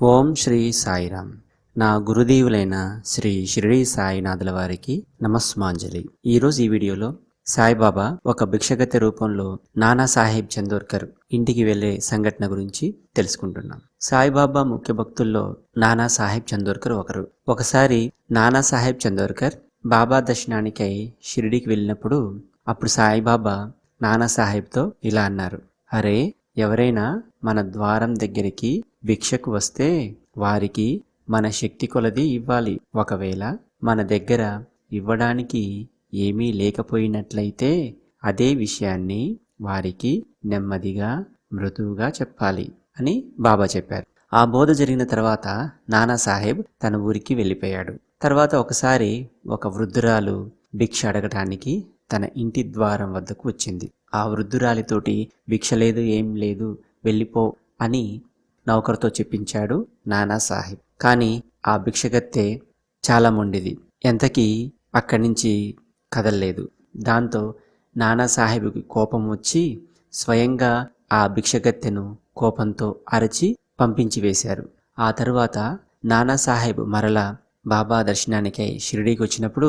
ఓం శ్రీ సాయిరామ్. నా గురుదేవులైన శ్రీ షిరిడి సాయినాథుల వారికి నమస్మాంజలి ఈరోజు ఈ వీడియోలో సాయిబాబా ఒక భిక్షగతి రూపంలో నానా సాహెబ్ చందోర్కర్ ఇంటికి వెళ్ళే సంఘటన గురించి తెలుసుకుంటున్నాం. సాయిబాబా ముఖ్య భక్తుల్లో నానా సాహెబ్ చందోర్కర్ ఒకరు. ఒకసారి నానా సాహెబ్ చందోర్కర్ బాబా దర్శనానికై షిరిడికి వెళ్ళినప్పుడు అప్పుడు సాయిబాబా నానా సాహెబ్తో ఇలా అన్నారు. అరే ఎవరైనా మన ద్వారం దగ్గరికి భిక్షకు వస్తే వారికి మన శక్తి కొలది ఇవ్వాలి. ఒకవేళ మన దగ్గర ఇవ్వడానికి ఏమీ లేకపోయినట్లయితే అదే విషయాన్ని వారికి నెమ్మదిగా మృదువుగా చెప్పాలి అని బాబా చెప్పారు. ఆ బోధ జరిగిన తర్వాత నానా సాహెబ్ తన ఊరికి వెళ్ళిపోయాడు. తర్వాత ఒకసారి ఒక వృద్ధురాలు భిక్ష అడగటానికి తన ఇంటి ద్వారం వద్దకు వచ్చింది. ఆ వృద్ధురాలితోటి భిక్ష లేదు ఏం లేదు వెళ్ళిపో అని నౌకర్తో చెప్పించాడు నానా సాహెబ్ కానీ ఆ భిక్షగత్తె చాలా మొండిది ఎంతకీ అక్కడి నుంచి కదల్లేదు. దాంతో నానా సాహెబ్కి కోపం వచ్చి స్వయంగా ఆ భిక్షగత్తెను కోపంతో అరచి పంపించి వేశారు. ఆ తరువాత నానాసాహెబ్ మరల మరలా బాబా దర్శనానికై షిరిడీకి వచ్చినప్పుడు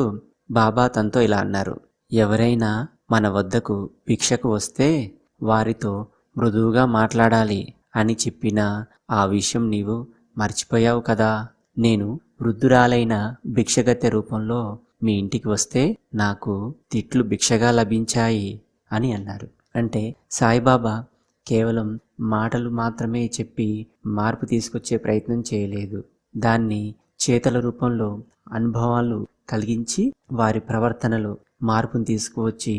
బాబా తనతో ఇలా అన్నారు. ఎవరైనా మన వద్దకు భిక్షకు వస్తే వారితో మృదువుగా మాట్లాడాలి అని చెప్పిన ఆ విషయం నీవు మర్చిపోయావు కదా. నేను వృద్ధురాలైన భిక్షగత్తె రూపంలో మీ ఇంటికి వస్తే నాకు తిట్లు భిక్షగా లభించాయి అని అన్నారు. అంటే సాయిబాబా కేవలం మాటలు మాత్రమే చెప్పి మార్పు తీసుకొచ్చే ప్రయత్నం చేయలేదు. దాన్ని చేతల రూపంలో అనుభవాలు కలిగించి వారి ప్రవర్తనలో మార్పును తీసుకువచ్చి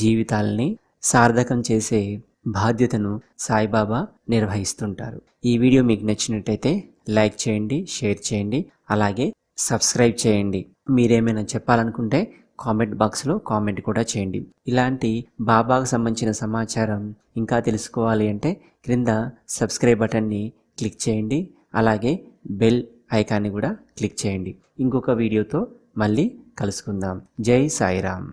జీవితాల్ని సార్థకం చేసే బాధ్యతను సాయిబాబా నిర్వహిస్తుంటారు. ఈ వీడియో మీకు నచ్చినట్టయితే లైక్ చేయండి షేర్ చేయండి అలాగే సబ్స్క్రైబ్ చేయండి. మీరేమైనా చెప్పాలనుకుంటే కామెంట్ బాక్స్లో కామెంట్ కూడా చేయండి. ఇలాంటి బాబాకు సంబంధించిన సమాచారం ఇంకా తెలుసుకోవాలి అంటే క్రింద సబ్స్క్రైబ్ బటన్ని క్లిక్ చేయండి అలాగే బెల్ ఐకాన్ని కూడా క్లిక్ చేయండి. ఇంకొక వీడియోతో మళ్ళీ కలుసుకుందాం. జై సాయిరామ్.